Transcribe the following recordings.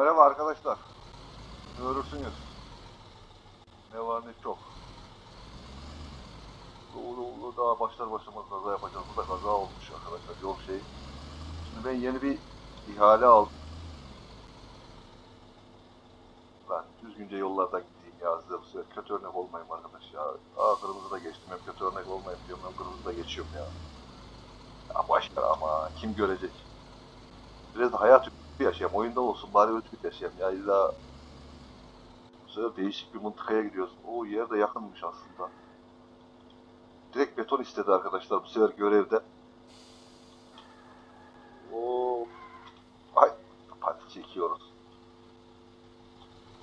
Merhaba arkadaşlar. Görürsünüz. Ne var ne çok. Doğru doğru daha başlar başlamaz kaza yapacağız. Bu da kaza olmuş arkadaşlar. Yol şey. Şimdi ben yeni bir ihale aldım. Ben düzgünce yollardan gideyim ya size bu sefer kötü örnek olmayayım arkadaş ya. Aa kırmızıda geçtim hem kötü örnek olmayayım diyorum hem kırmızıda geçiyorum ya. Ya başka ama kim görecek? Biraz da hayat özgür yaşayayım. Oyunda olsun bari özgür yaşayayım ya. İlla bu değişik bir mıntıkaya gidiyoruz. O yer de yakınmış aslında. Direkt beton istedi arkadaşlar bu sefer görevde. Oo. Ay pati çekiyoruz.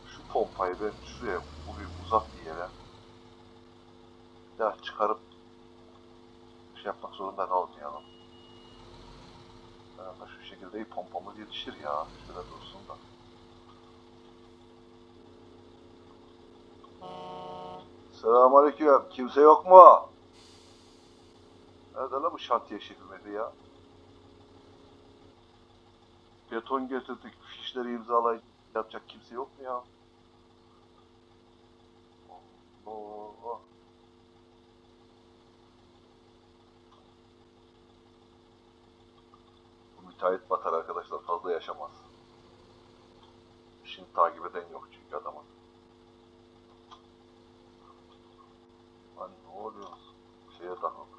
Şu pompayı ben şuraya bu bir uzak bir yere daha çıkarıp şey yapmak zorunda kalmayalım. Ama şu şekilde pompamız yetişir ya. Şöyle dursun da. Selamünaleyküm. Kimse yok mu? Nerede lan bu şantiye şefimedi ya? Beton getirdik. Fişleri imzalayıp yapacak kimse yok mu ya? Oo. Müteahhit batar arkadaşlar fazla yaşamaz. İşini takip eden yok çünkü adamın. Lan ne oluyor? Şeye takıldı.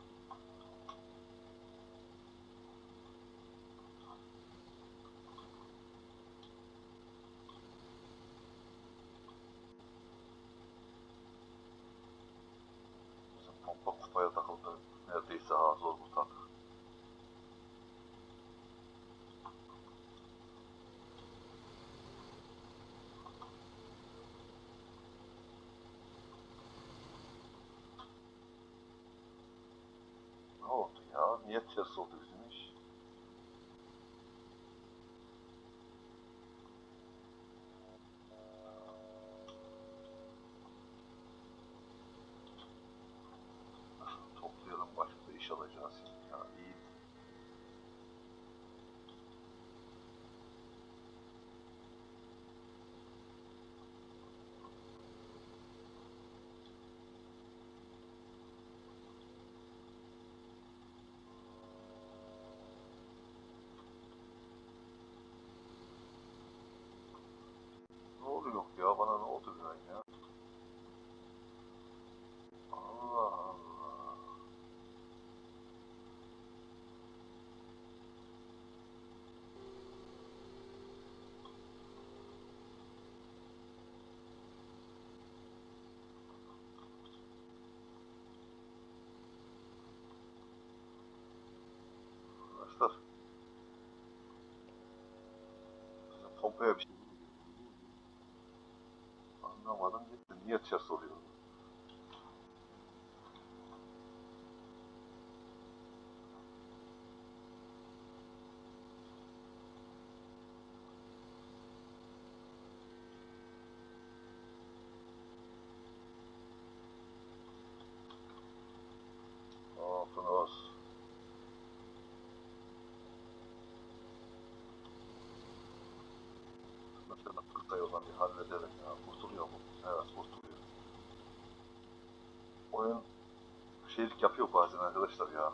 Bizim pompa kupaya takıldı. Neredeyse ha zor kurtardık. Ne oldu ya? Niye ters oldu bizim iş? Toplayalım başka iş alacağız şimdi ya. İyi. Ne oluyor ya? Bana ne oldu ben ya? Allah Allah. Arkadaşlar. Pompaya bir şey Anlamadım gitti. Niye ters oluyor? Kısa yoldan bir halledelim ya. Kurtuluyor mu? Evet kurtuluyor. Oyun şeylik yapıyor bazen arkadaşlar ya.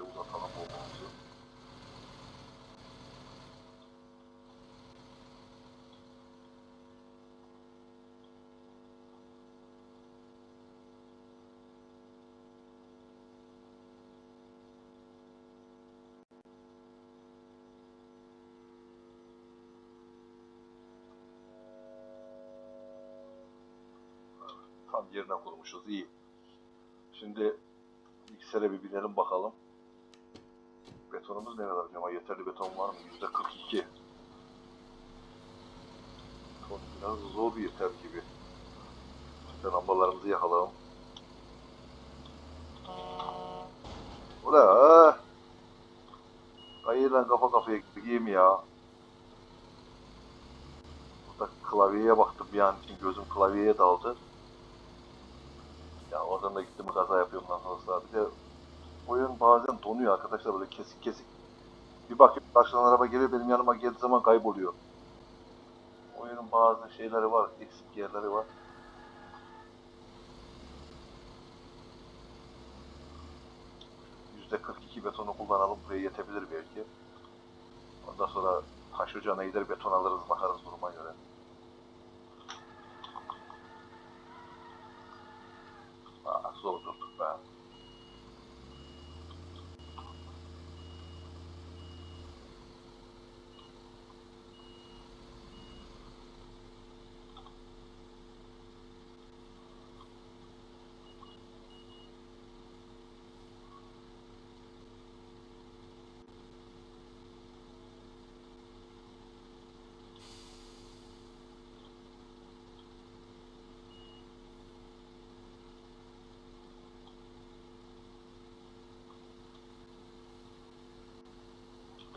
iyice uzatalım bombamızı. tam yerine kurmuşuz. iyi. Şimdi miksere bir binelim bakalım. Betonumuz ne kadar acaba? Yeterli beton var mı? Yüzde 42. Beton biraz zor yeter gibi. Şimdi lambalarımızı yakalım. Ula! Kayıyla kafa kafaya gideyim ya. Burada klavyeye baktım bir an için gözüm klavyeye daldı. Ya oradan da gittim kaza yapıyorum ondan sonra. Bir de oyun bazen donuyor arkadaşlar böyle kesik kesik. Bir bakıyorum karşıdan araba geliyor benim yanıma geldiği zaman kayboluyor. Oyunun bazı şeyleri var, eksik yerleri var. %42 betonu kullanalım buraya yetebilir belki. Ondan sonra taş ocağına gider beton alırız bakarız duruma göre. Aa, zor durduk be.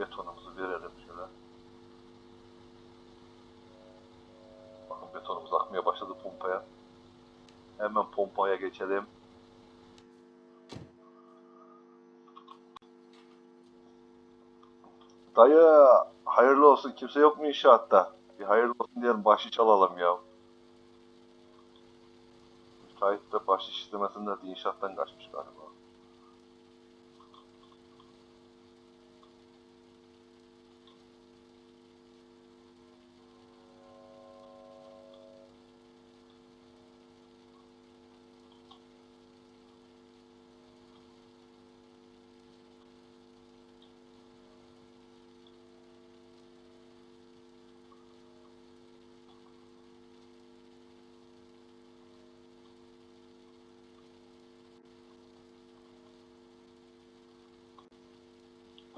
Betonumuzu verelim şöyle. Bakın betonumuz akmaya başladı pompaya. Hemen pompaya geçelim. Dayı hayırlı olsun. Kimse yok mu inşaatta? Bir hayırlı olsun diyelim. Bahşiş alalım ya. Müteahhit de bahşiş istemesinden de inşaattan kaçmış galiba.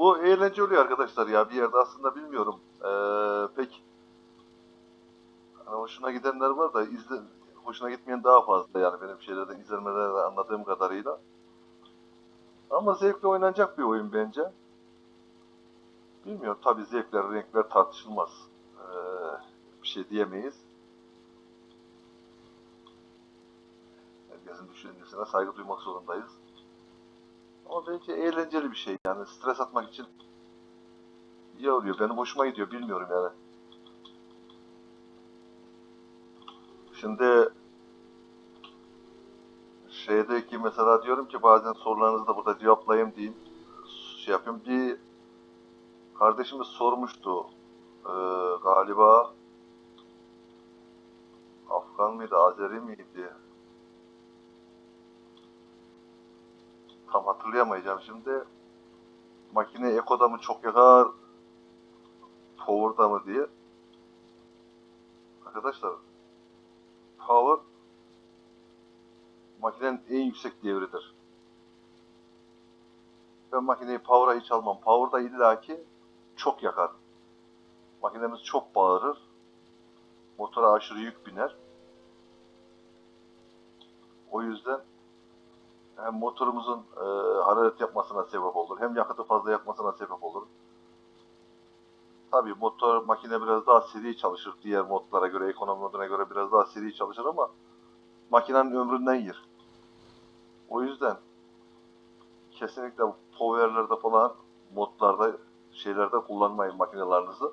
Bu eğlence oluyor arkadaşlar ya bir yerde aslında bilmiyorum. Ee, pek hani hoşuna gidenler var da izle, hoşuna gitmeyen daha fazla yani benim şeylerden izlemelerden anladığım kadarıyla. Ama zevkle oynanacak bir oyun bence. Bilmiyorum tabi zevkler renkler tartışılmaz. Ee, bir şey diyemeyiz. Herkesin düşüncesine saygı duymak zorundayız. Ama bence eğlenceli bir şey yani stres atmak için iyi oluyor. Benim hoşuma gidiyor bilmiyorum yani. Şimdi şeydeki mesela diyorum ki bazen sorularınızı da burada cevaplayayım diyeyim. Şey yapıyorum. Bir kardeşimiz sormuştu. Ee, galiba Afgan mıydı, Azeri miydi? Tam hatırlayamayacağım şimdi. Makine Eko'da mı çok yakar, Power'da mı diye. Arkadaşlar, Power makinenin en yüksek devridir. Ben makineyi Power'a hiç almam. Power'da illaki çok yakar. Makinemiz çok bağırır. Motora aşırı yük biner. O yüzden hem motorumuzun e, hararet yapmasına sebep olur, hem yakıtı fazla yakmasına sebep olur. Tabii motor makine biraz daha seri çalışır diğer modlara göre, ekonomi moduna göre biraz daha seri çalışır ama makinenin ömründen yer. O yüzden kesinlikle powerlerde falan modlarda şeylerde kullanmayın makinelerinizi.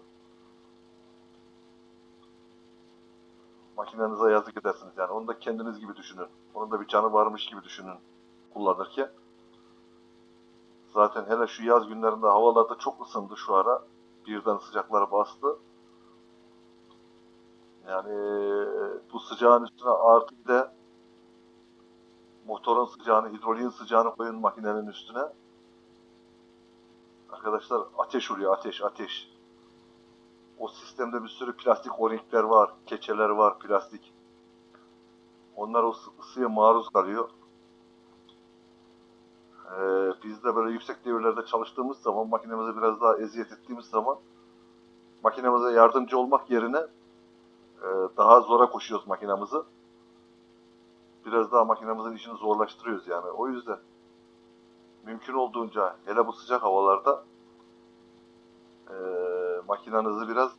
Makinenize yazık edersiniz yani. Onu da kendiniz gibi düşünün. Onun da bir canı varmış gibi düşünün kullanırken. Zaten hele şu yaz günlerinde havalarda çok ısındı şu ara. Birden sıcaklar bastı. Yani bu sıcağın üstüne artı bir de motorun sıcağını, hidroliğin sıcağını koyun makinenin üstüne. Arkadaşlar ateş oluyor, ateş, ateş. O sistemde bir sürü plastik o-ringler var, keçeler var, plastik. Onlar o ısı- ısıya maruz kalıyor. Ee, biz de böyle yüksek devirlerde çalıştığımız zaman makinemize biraz daha eziyet ettiğimiz zaman makinemize yardımcı olmak yerine e, daha zora koşuyoruz makinamızı. Biraz daha makinemizin işini zorlaştırıyoruz yani. O yüzden mümkün olduğunca hele bu sıcak havalarda e, makinanızı biraz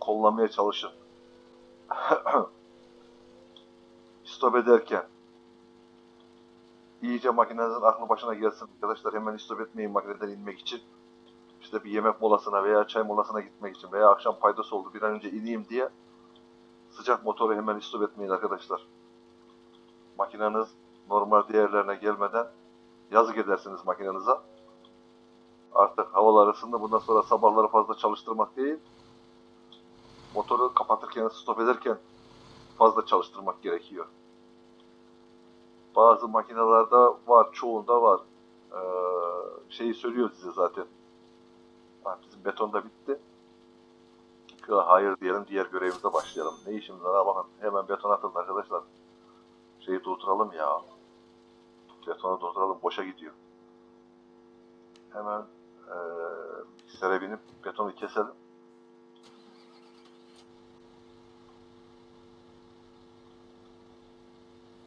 kollamaya çalışın. Stop ederken iyice makinenizin aklı başına gelsin. Arkadaşlar hemen stop etmeyin makineden inmek için. İşte bir yemek molasına veya çay molasına gitmek için veya akşam paydası oldu bir an önce ineyim diye sıcak motoru hemen stop etmeyin arkadaşlar. Makineniz normal değerlerine gelmeden yazık edersiniz makinenize. Artık havalar ısındı. Bundan sonra sabahları fazla çalıştırmak değil. Motoru kapatırken, stop ederken fazla çalıştırmak gerekiyor. Bazı makinelerde var, çoğunda var. Ee, şeyi söylüyor size zaten. Ha, bizim beton da bitti. Hayır diyelim, diğer görevimize başlayalım. Ne işimiz var? Bakın hemen beton atıldı arkadaşlar. Şeyi durduralım ya. Betonu durduralım, boşa gidiyor. Hemen miksere binip betonu keselim.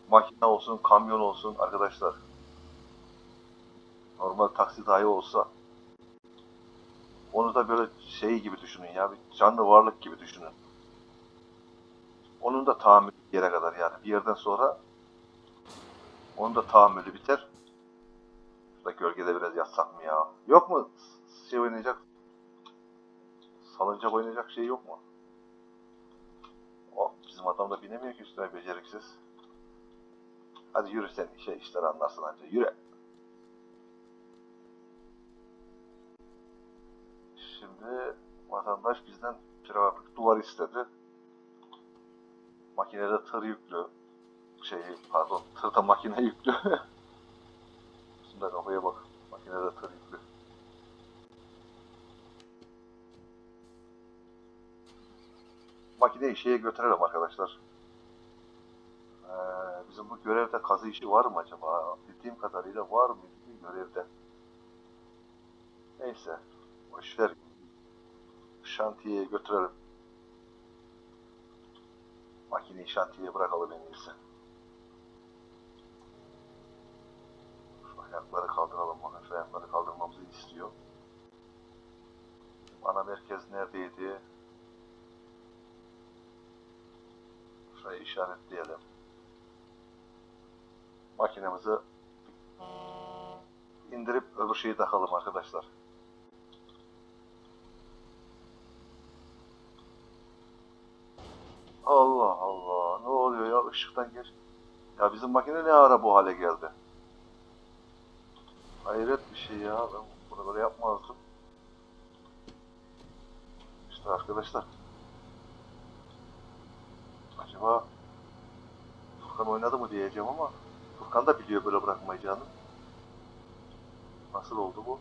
Makine olsun, kamyon olsun arkadaşlar. Normal taksi dahi olsa onu da böyle şey gibi düşünün ya, bir canlı varlık gibi düşünün. Onun da tahammülü bir yere kadar yani. Bir yerden sonra onun da tahammülü biter. Şurada gölgede biraz yatsak mı ya? Yok mu şey oynayacak? Salıncak oynayacak şey yok mu? O bizim adam da binemiyor ki üstüne beceriksiz. Hadi yürü sen şey işler anlarsın anca. Yürü. Şimdi vatandaş bizden kiralık duvar istedi. Makinede tır yüklü. Şey pardon tırda makine yüklü. Şimdi kafaya bak. Makinede tır yüklü. Makineyi şeye götürelim arkadaşlar. Bizim bu görevde kazı işi var mı acaba? Bildiğim kadarıyla var mı bir görevde? Neyse. Boşver. Şantiyeye götürelim. Makineyi şantiyeye bırakalım en iyisi. Şu ayakları kaldıralım. Bakın şu ayakları kaldırmamızı istiyor. Ana merkez neredeydi? Şurayı işaretleyelim. Makinemizi indirip öbür şeyi takalım arkadaşlar. Allah Allah. Ne oluyor ya? Işıktan geç. Ya bizim makine ne ara bu hale geldi? Hayret bir şey ya. Ben bunu böyle yapmazdım. İşte arkadaşlar. Acaba Furkan oynadı mı diyeceğim ama Furkan da biliyor böyle bırakmayacağını. Nasıl oldu bu?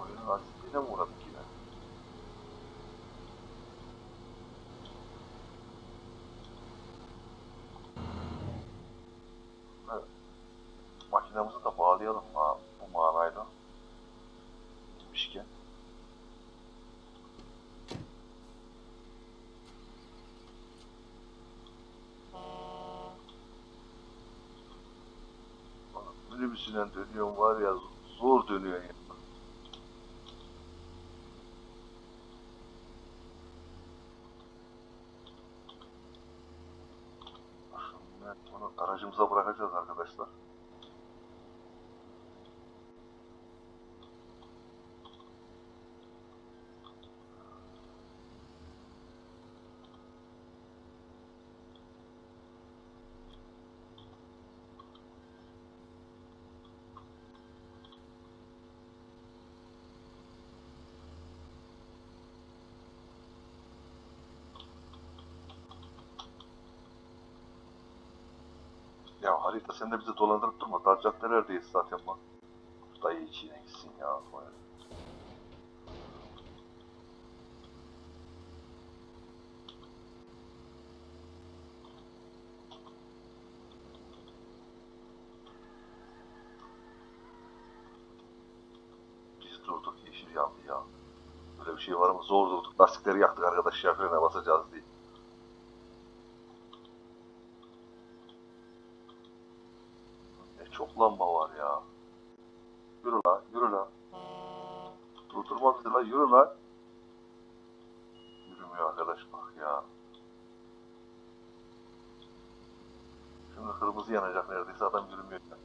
Oyunun azizliğine mi uğradık yine? Evet. Makinamızı da bağlayalım ha, bu manayla. Gitmişken. Minibüsünden dönüyorum var ya zor dönüyor ya. Bunu bırakacağız arkadaşlar. Harita sen de bizi dolandırıp durma. Dar caddelerdeyiz zaten bak. Dayı içine gitsin ya. Biz durduk yeşil yandı ya. Böyle bir şey var mı? Zor durduk. Lastikleri yaktık arkadaş ya frene basacağız diye. Lamba var ya. Yürü lan, yürü lan. Durdurma bizi lan, yürü lan. Yürümüyor arkadaş bak ya. Şimdi kırmızı yanacak neredeyse adam yürümüyor. ya.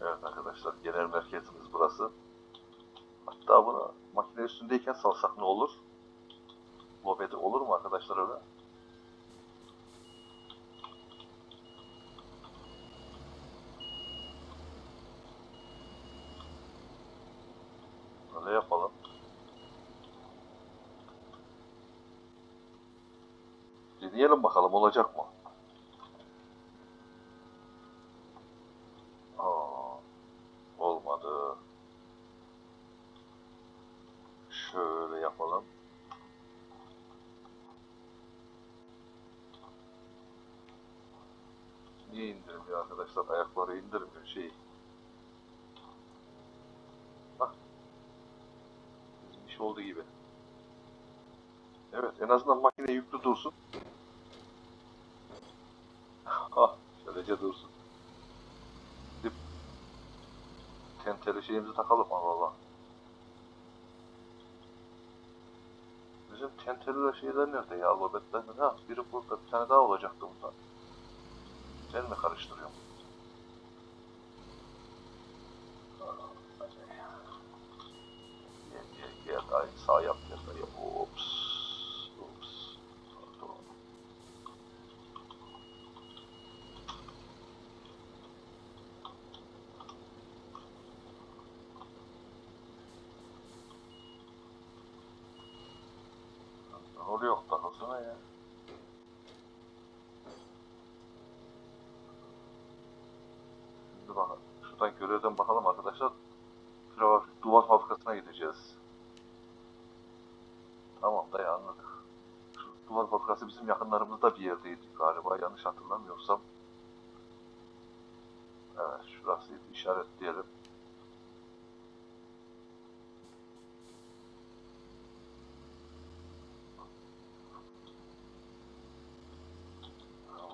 Evet arkadaşlar genel merkezimiz burası. Hatta bunu makine üstündeyken salsak ne olur? Lobede olur mu arkadaşlar öyle? Öyle yapalım. Deneyelim bakalım olacak mı? Aa, olmadı. Şöyle yapalım. Niye indirmiyor arkadaşlar? Ayakları indirmiyor şey. Hah. Bizim iş olduğu gibi. Evet en azından makine yüklü dursun. Ah şöylece dursun. Dip. Tenteli şeyimizi takalım Allah Allah. Bizim tenteliler şeyler nerede ya lobetler? Ha biri burada bir tane daha olacaktı bundan. Ben mi karıştırıyorum? Gel gel gel ay sağ yap gel sağ yap. Ops. Ops. Pardon. Ne oluyor takılsana ya. Şimdi bakalım. Şuradan görevden bakalım arkadaşlar. Duvar, fabrikasına gideceğiz. Tamam da anladık. Şu duvar fabrikası bizim yakınlarımızda bir yerdeydi galiba yanlış hatırlamıyorsam. Evet şurasıydı işaretleyelim.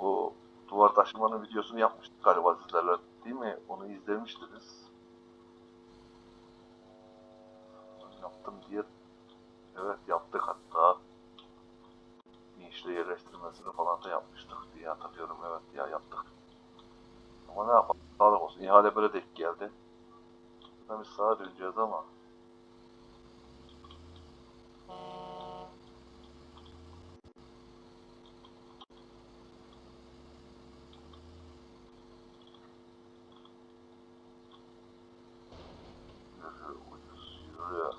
O taşımanın videosunu yapmıştık galiba sizlerle değil mi? Onu izlemiştiniz. Yaptım diye evet yaptık hatta inişle yerleştirmesini falan da yapmıştık diye hatırlıyorum evet ya yaptık. Ama ne yapalım sağlık olsun ihale böyle denk geldi. Biz sağa döneceğiz ama yürü ucuz yürü.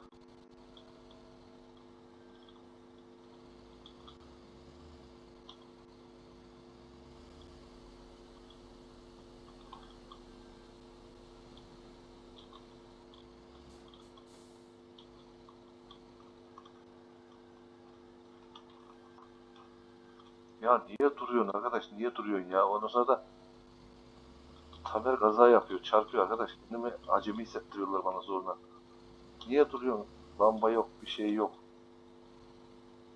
Ya niye duruyorsun arkadaş? Niye duruyorsun ya? Ondan sonra da Tamer kaza yapıyor, çarpıyor arkadaş. Kendimi acemi hissettiriyorlar bana zorla. Niye duruyorsun? Lamba yok, bir şey yok.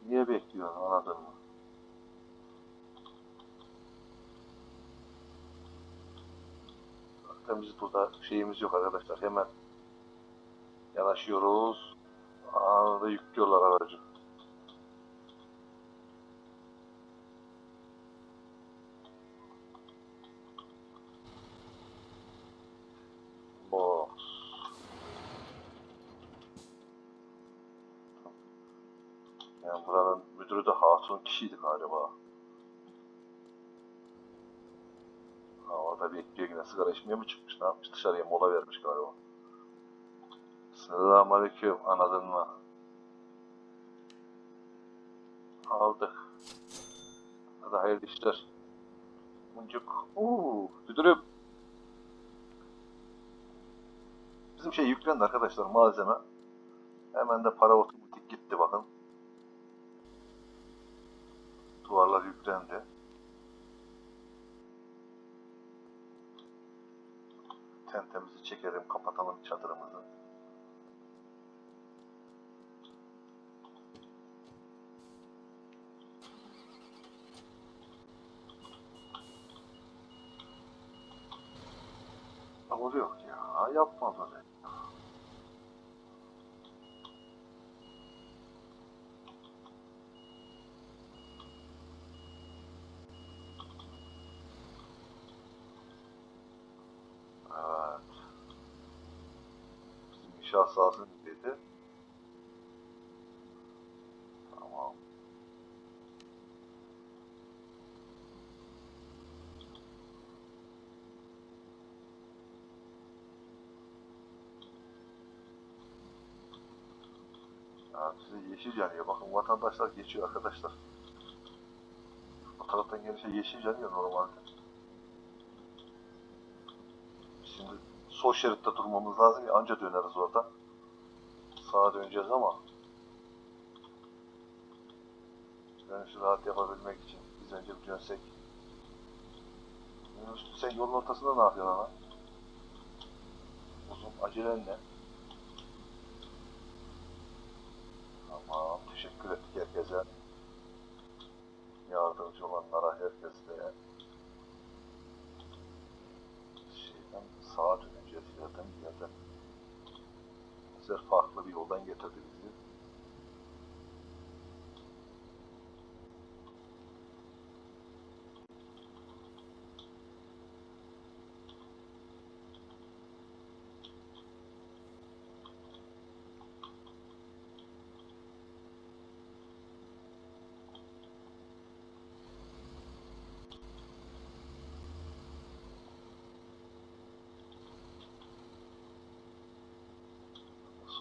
Niye bekliyorsun anladın mı? Zaten biz burada şeyimiz yok arkadaşlar. Hemen yanaşıyoruz. Anında yüklüyorlar aracı. Hatun kişiydi galiba. Ha, orada bekliyor yine sigara içmeye mi çıkmış ne yapmış dışarıya mola vermiş galiba. Selamünaleyküm anladın mı? Aldık. Hadi hayırlı işler. Muncuk. Uuu müdürüm. Bizim şey yüklendi arkadaşlar malzeme. Hemen de para otomatik gitti bakın. Duvarlar yüklendi. Tentemizi çekelim, kapatalım çadırımızı. Ama yok ya, yapma böyle. Sahası neredeydi? Tamam. Ya size yeşil yanıyor. Bakın vatandaşlar geçiyor arkadaşlar. Bu taraftan gelirse yeşil yanıyor normalde. Şimdi sol şeritte durmamız lazım ya anca döneriz oradan. Sağa döneceğiz ama dönüşü rahat yapabilmek için biz önce bir dönsek. Sen yolun ortasında ne yapıyorsun ana? Uzun acelen ne? Tamam teşekkür ettik herkese. Yardımcı olanlara herkese. Şeyden sağa döneceğiz yerden bir yerden. Bizler farklı bir yoldan getirdi bizi.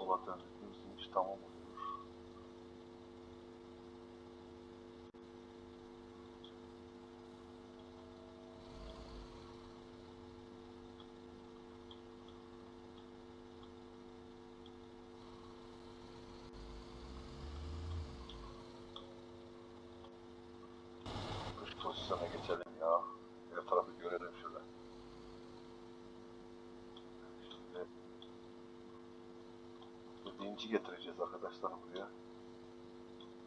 Sola döndüğümüz iş tamam oluyor. Dış pozisyona geçelim ya. Her tarafı görelim şöyle. Şimdi bir vinci getireceğiz arkadaşlar buraya.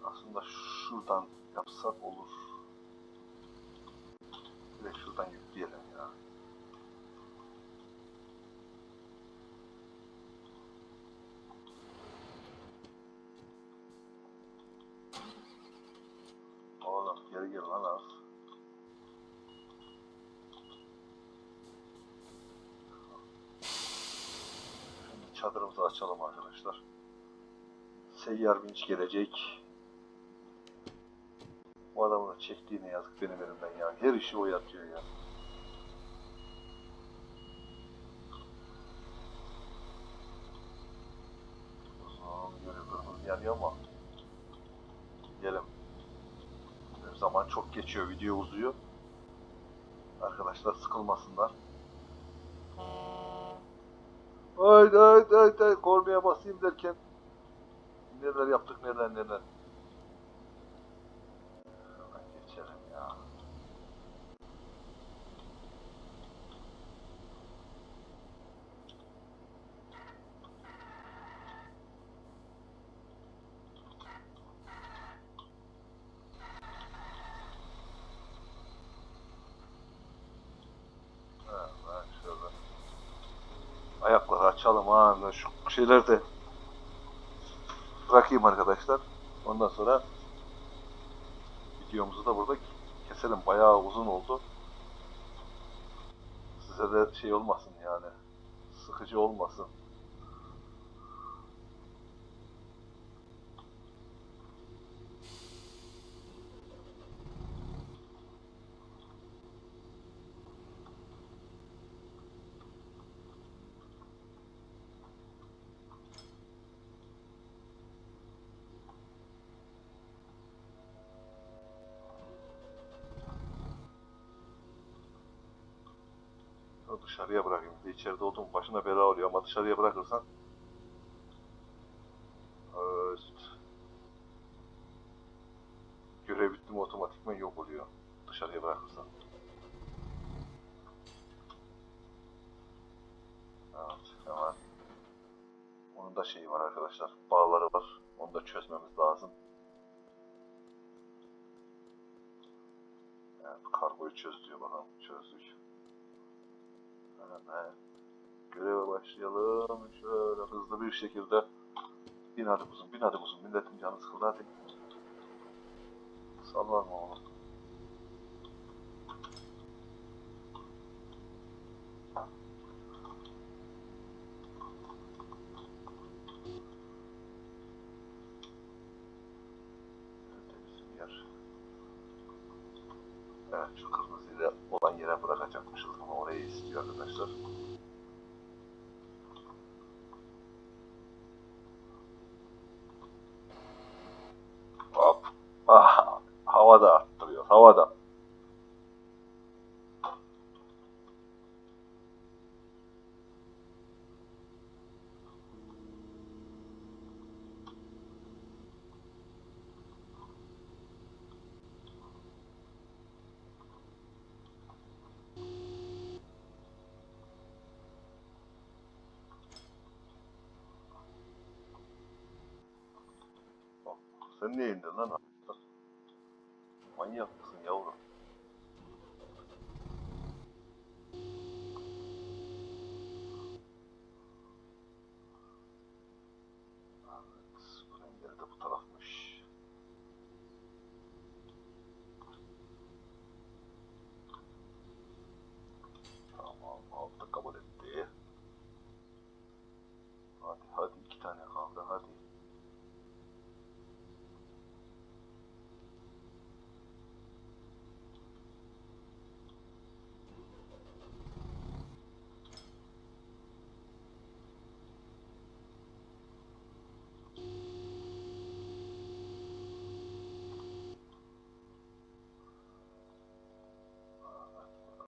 Aslında şuradan yapsak olur. Direkt şuradan yükleyelim ya. Oğlum geri gel lan az. Çadırımızı açalım arkadaşlar. Seyyar vinç gelecek. Bu adamın da çektiğine yazık benim elimden ya. Her işi o yapıyor ya. Uzun yürü kırmızı yanıyor ama. Gelin. Zaman çok geçiyor, video uzuyor. Arkadaşlar sıkılmasınlar. Haydi haydi haydi kornaya basayım derken neler yaptık neler neler. Geçelim ya. Evet, şöyle. Ayakları açalım ha. Şu şeyler de bırakayım arkadaşlar. Ondan sonra videomuzu da burada keselim. Bayağı uzun oldu. Size de şey olmasın yani. Sıkıcı olmasın. Dışarıya bırakayım. Bir de içeride olduğum başına bela oluyor ama dışarıya bırakırsan Evet. Görev bitti mi otomatikman yok oluyor. Dışarıya bırakırsan. da şey var arkadaşlar. Bağları var. Onu da çözmemiz lazım. Evet, kargoyu çöz diyor bakalım. Çözdük. Hemen göreve başlayalım. Şöyle hızlı bir şekilde. Bin hadi kuzum, bin hadi kuzum. Milletin canı sıkıldı hadi. Sallanma oğlum. Evet şu kırmızıyla olan yere bırakacakmışız değişik arkadaşlar. Hop. Ah, hava da arttırıyor. Hava da Sen niye indin lan? Manyak mısın yavrum? Evet, buranın yeri de bu tarafmış. Tamam, aldı kabul etti. Hadi hadi iki tane kaldı hadi.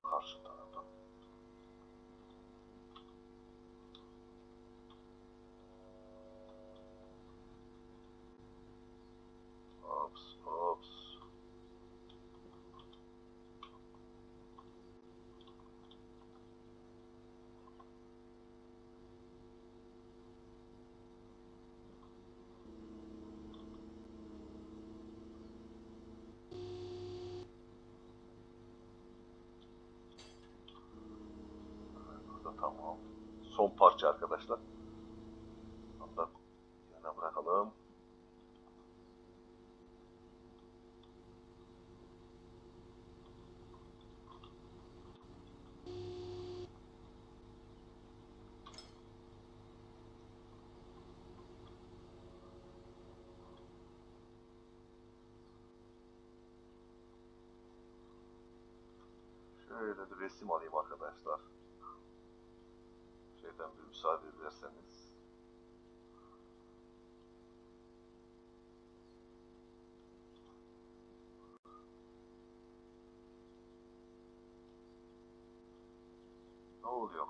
Karşı taraftan. Ops, ops. Burada tamam. Son parça arkadaşlar. Da yerine bırakalım. Şöyle bir resim alayım arkadaşlar. Şeyden bir müsaade ederseniz. Ne oluyor?